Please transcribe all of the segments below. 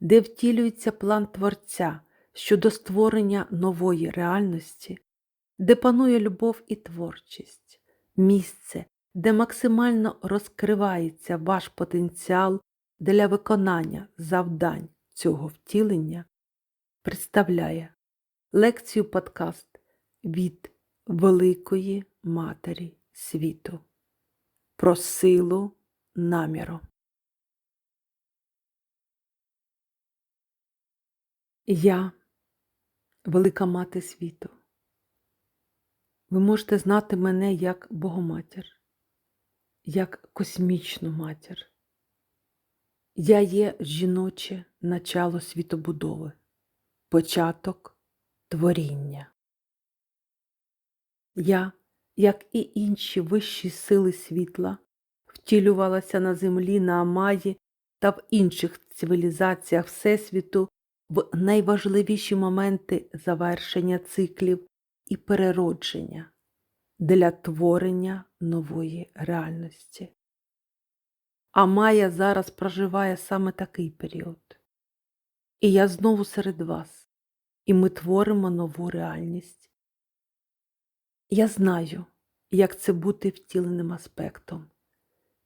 де втілюється план Творця щодо створення нової реальності, де панує любов і творчість, місце, де максимально розкривається ваш потенціал для виконання завдань цього втілення, представляє лекцію подкаст від Великої Матері світу про силу наміру. Я велика мати світу. Ви можете знати мене як Богоматір, як космічну матір. Я є жіноче начало світобудови, початок творіння. Я, як і інші вищі сили світла, втілювалася на землі на Амаї та в інших цивілізаціях Всесвіту в найважливіші моменти завершення циклів і переродження для творення нової реальності. А Майя зараз проживає саме такий період. І я знову серед вас, і ми творимо нову реальність. Я знаю, як це бути втіленим аспектом,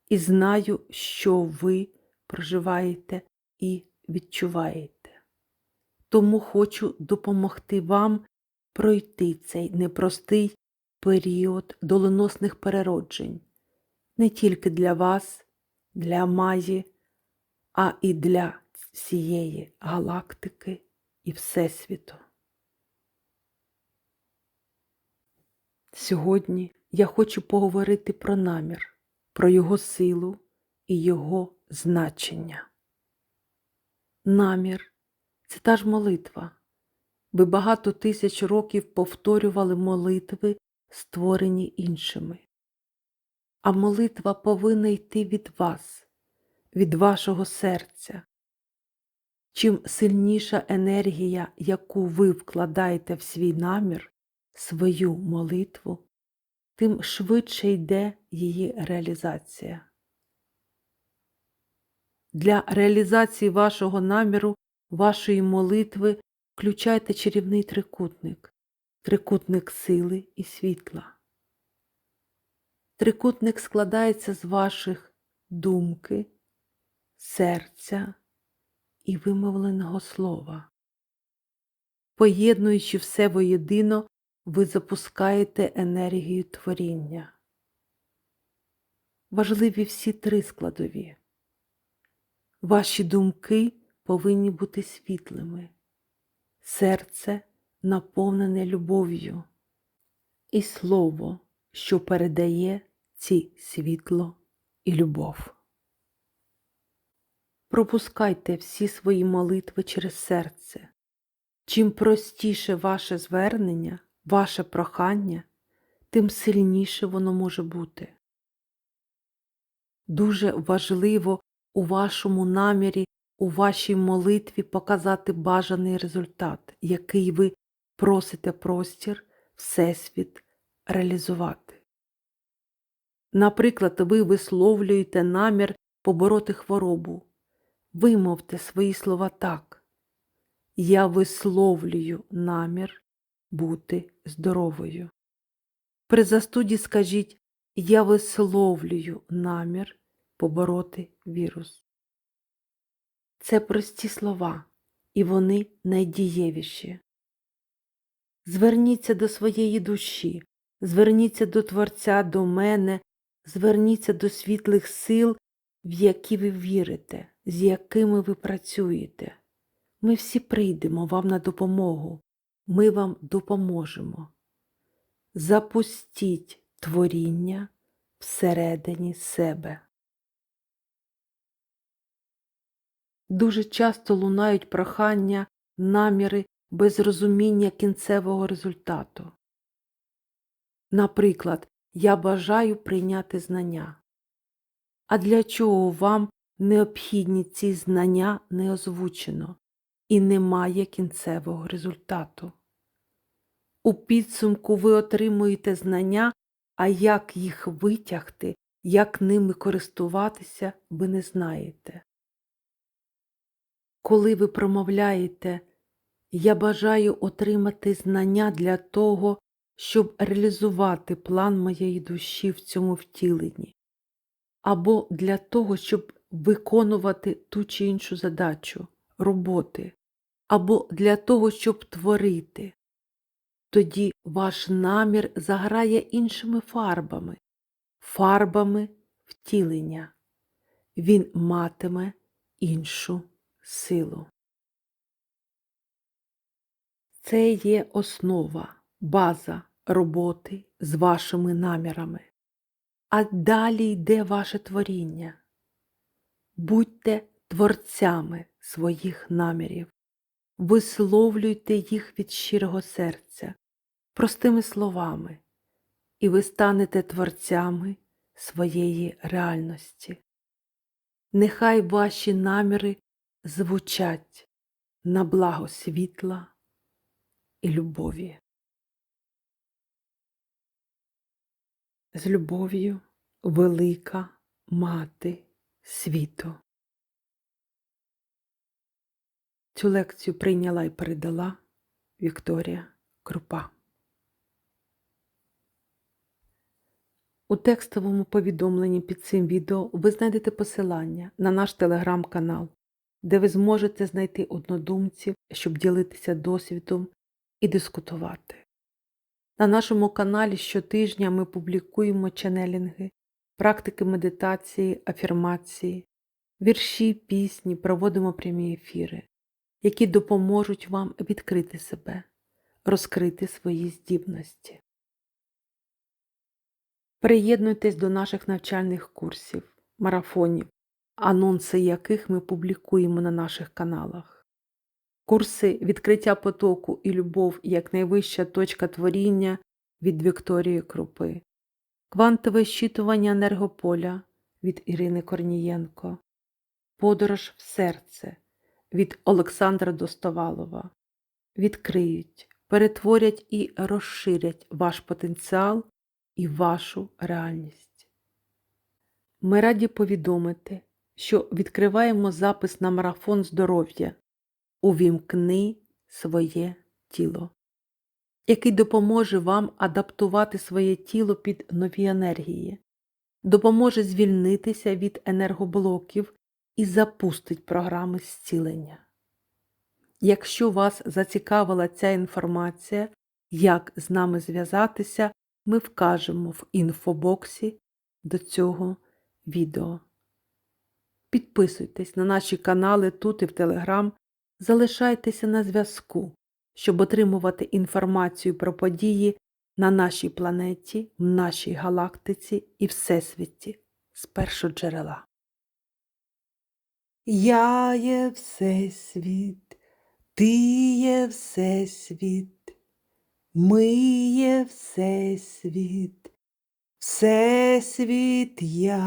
і знаю, що ви проживаєте і відчуваєте. Тому хочу допомогти вам пройти цей непростий період доленосних перероджень не тільки для вас, для Маї, а і для всієї галактики і Всесвіту. Сьогодні я хочу поговорити про намір, про його силу і його значення. Намір це та ж молитва. Ви багато тисяч років повторювали молитви, створені іншими. А молитва повинна йти від вас, від вашого серця. Чим сильніша енергія, яку ви вкладаєте в свій намір, свою молитву, тим швидше йде її реалізація. Для реалізації вашого наміру, вашої молитви включайте чарівний трикутник, трикутник сили і світла. Трикутник складається з ваших думки, серця і вимовленого слова. Поєднуючи все воєдино, ви запускаєте енергію творіння. Важливі всі три складові. Ваші думки повинні бути світлими, серце наповнене любов'ю і слово, що передає ці світло і любов. Пропускайте всі свої молитви через серце. Чим простіше ваше звернення, ваше прохання, тим сильніше воно може бути. Дуже важливо у вашому намірі, у вашій молитві показати бажаний результат, який ви просите простір, Всесвіт реалізувати. Наприклад, ви висловлюєте намір побороти хворобу. Вимовте свої слова так. Я висловлюю намір бути здоровою. При застуді скажіть Я висловлюю намір побороти вірус. Це прості слова, і вони найдієвіші. Зверніться до своєї душі, зверніться до Творця, до мене, зверніться до світлих сил, в які ви вірите, з якими ви працюєте. Ми всі прийдемо вам на допомогу, ми вам допоможемо. Запустіть творіння всередині себе. Дуже часто лунають прохання наміри без розуміння кінцевого результату. Наприклад, я бажаю прийняти знання. А для чого вам необхідні ці знання не озвучено і немає кінцевого результату? У підсумку ви отримуєте знання, а як їх витягти, як ними користуватися, ви не знаєте. Коли ви промовляєте Я бажаю отримати знання для того, щоб реалізувати план моєї душі в цьому втіленні, або для того, щоб виконувати ту чи іншу задачу, роботи, або для того, щоб творити, тоді ваш намір заграє іншими фарбами, фарбами втілення. Він матиме іншу силу. Це є основа, база роботи з вашими намірами. А далі йде ваше творіння. Будьте творцями своїх намірів, висловлюйте їх від щирого серця, простими словами, і ви станете творцями своєї реальності. Нехай ваші наміри звучать на благо світла і любові. З любов'ю велика мати світу. Цю лекцію прийняла і передала Вікторія Крупа. У текстовому повідомленні під цим відео ви знайдете посилання на наш телеграм-канал, де ви зможете знайти однодумців, щоб ділитися досвідом і дискутувати. На нашому каналі щотижня ми публікуємо ченелінги, практики медитації, афірмації, вірші, пісні, проводимо прямі ефіри, які допоможуть вам відкрити себе, розкрити свої здібності. Приєднуйтесь до наших навчальних курсів, марафонів, анонси яких ми публікуємо на наших каналах. Курси відкриття потоку і любов як найвища точка творіння від Вікторії Крупи, квантове щитування енергополя від Ірини Корнієнко, Подорож в серце від Олександра Достовалова. Відкриють, перетворять і розширять ваш потенціал і вашу реальність. Ми раді повідомити, що відкриваємо запис на марафон здоров'я Увімкни своє тіло, який допоможе вам адаптувати своє тіло під нові енергії, допоможе звільнитися від енергоблоків і запустить програми зцілення. Якщо вас зацікавила ця інформація, як з нами зв'язатися, ми вкажемо в інфобоксі до цього відео. Підписуйтесь на наші канали тут і в Телеграм, залишайтеся на зв'язку, щоб отримувати інформацію про події на нашій планеті, в нашій галактиці і Всесвіті з першого джерела. Я є Всесвіт, ти є Всесвіт. Ми є Всесвіт, Всесвіт я.